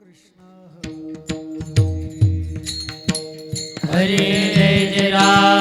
કૃષ્ણ હરે જય જય રામ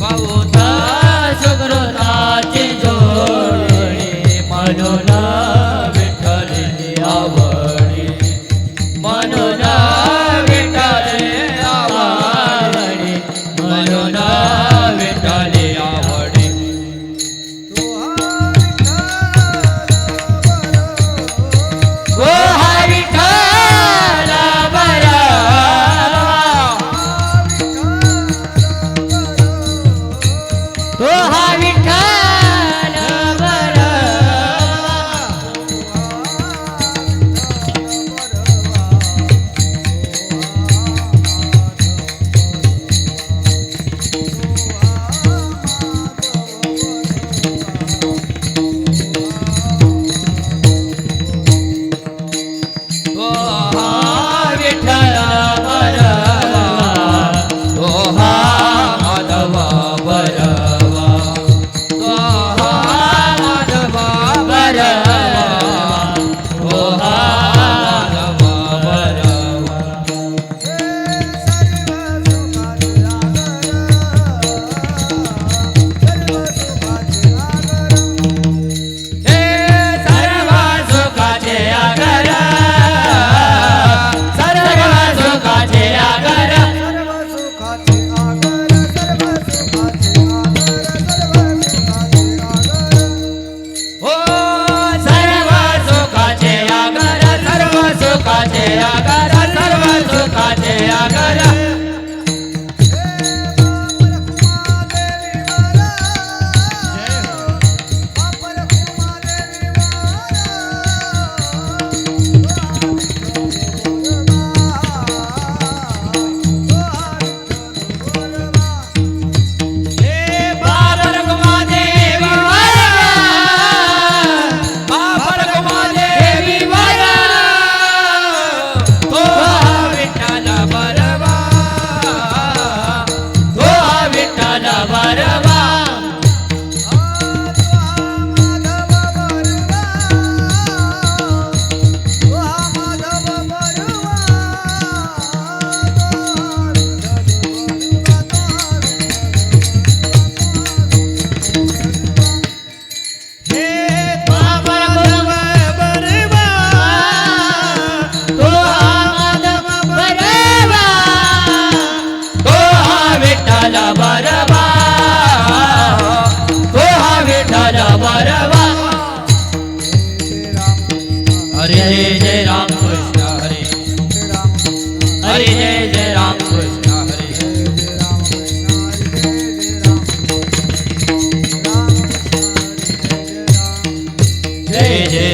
পাবো না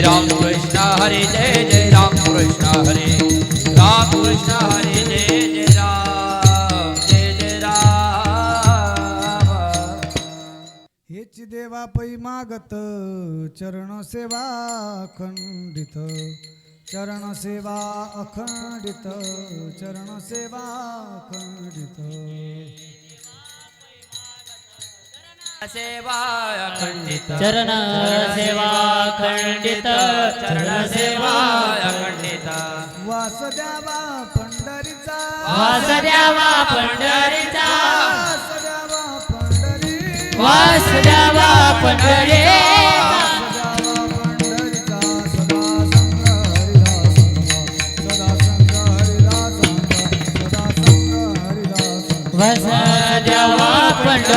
जय राम कृष्ण हरे जय जय राम कृष्ण हरे राम कृष्ण हरे जय जय राम जय जय राम हेच देवा पै मागत चरण सेवा अखंडित चरण सेवा अखंडित चरण सेवा अखंडित सेवा अखंडित चरण सेवा खंडित चरण सेवा अखंडित वास पंढरीचा वास पंढरीचा वासुदेवा पंढरी वास पंढरी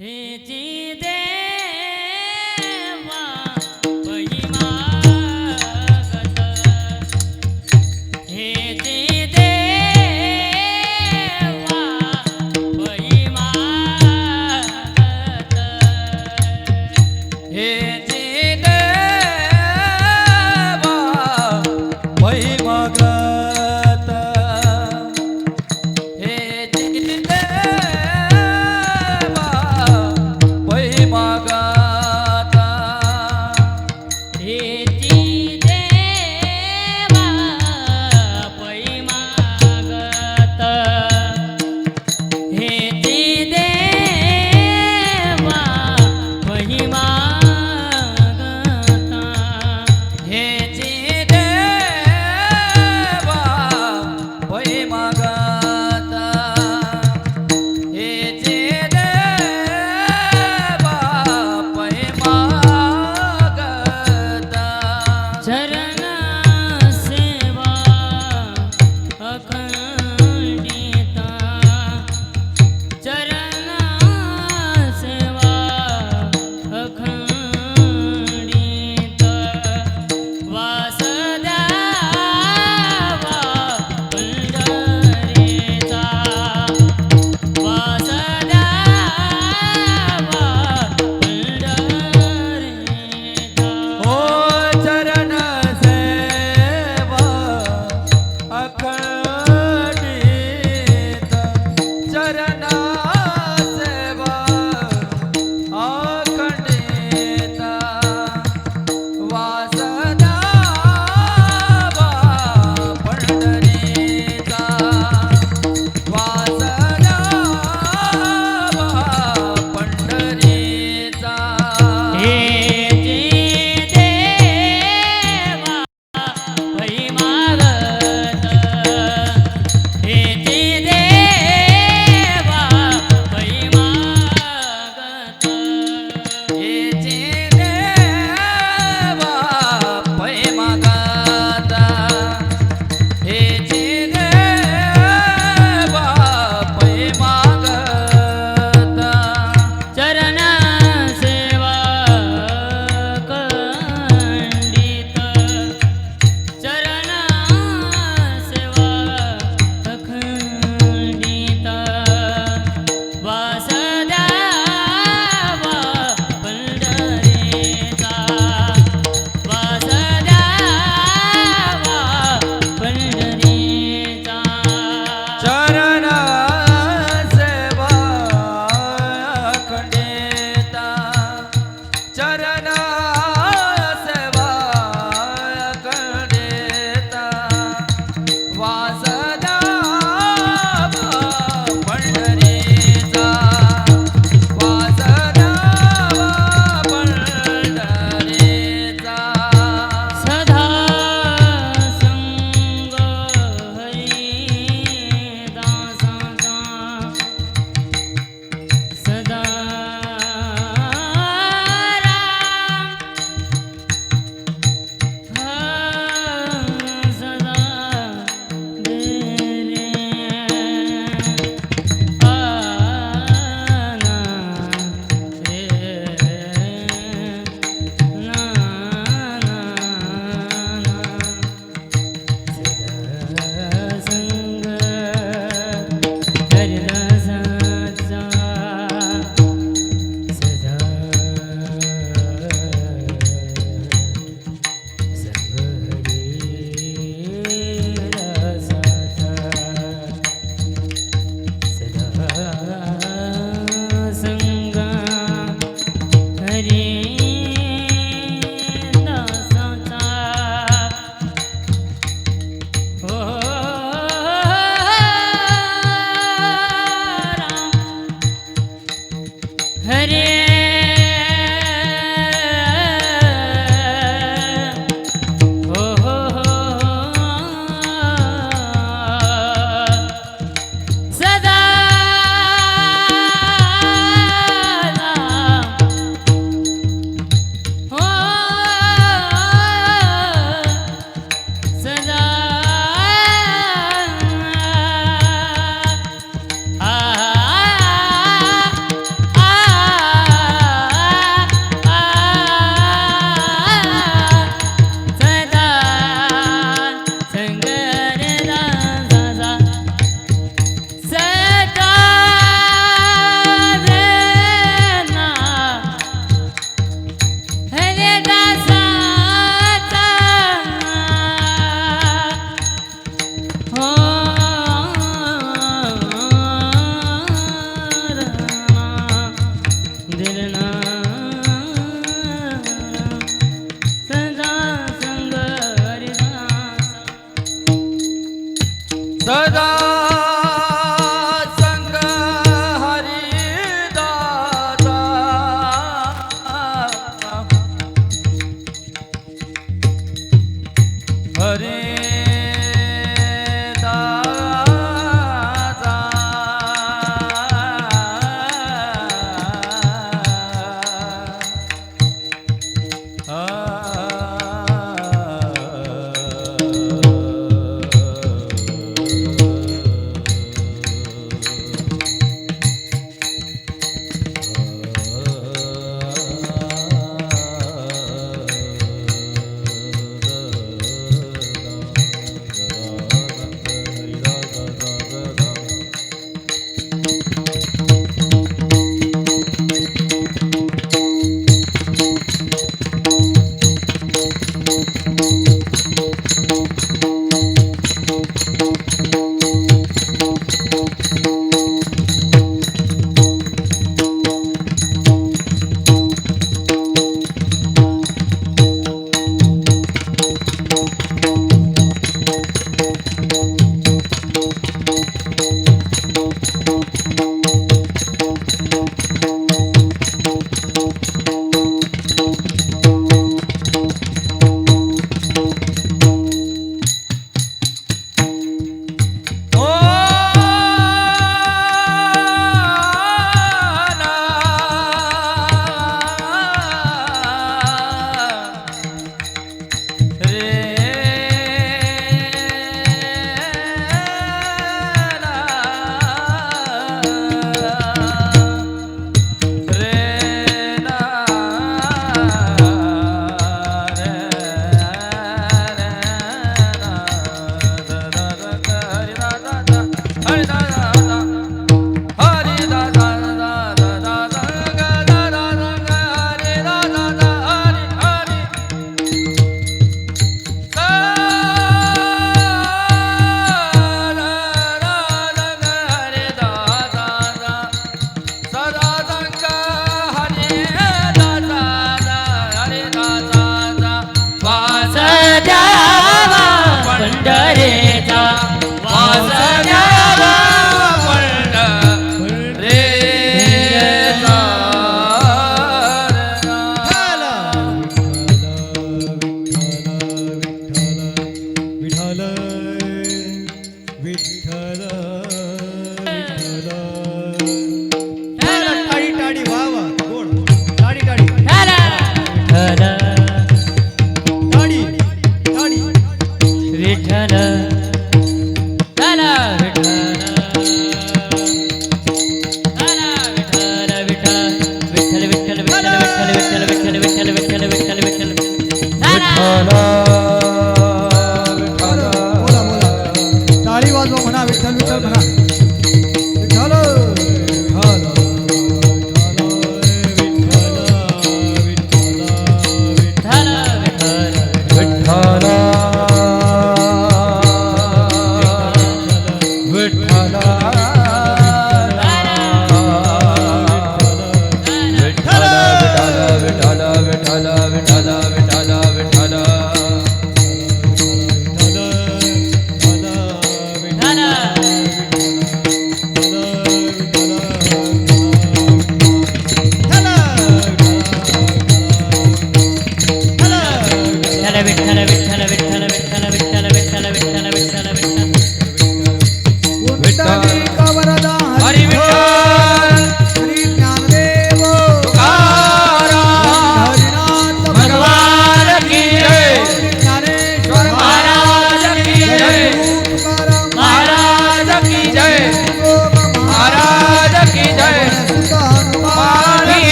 Hey,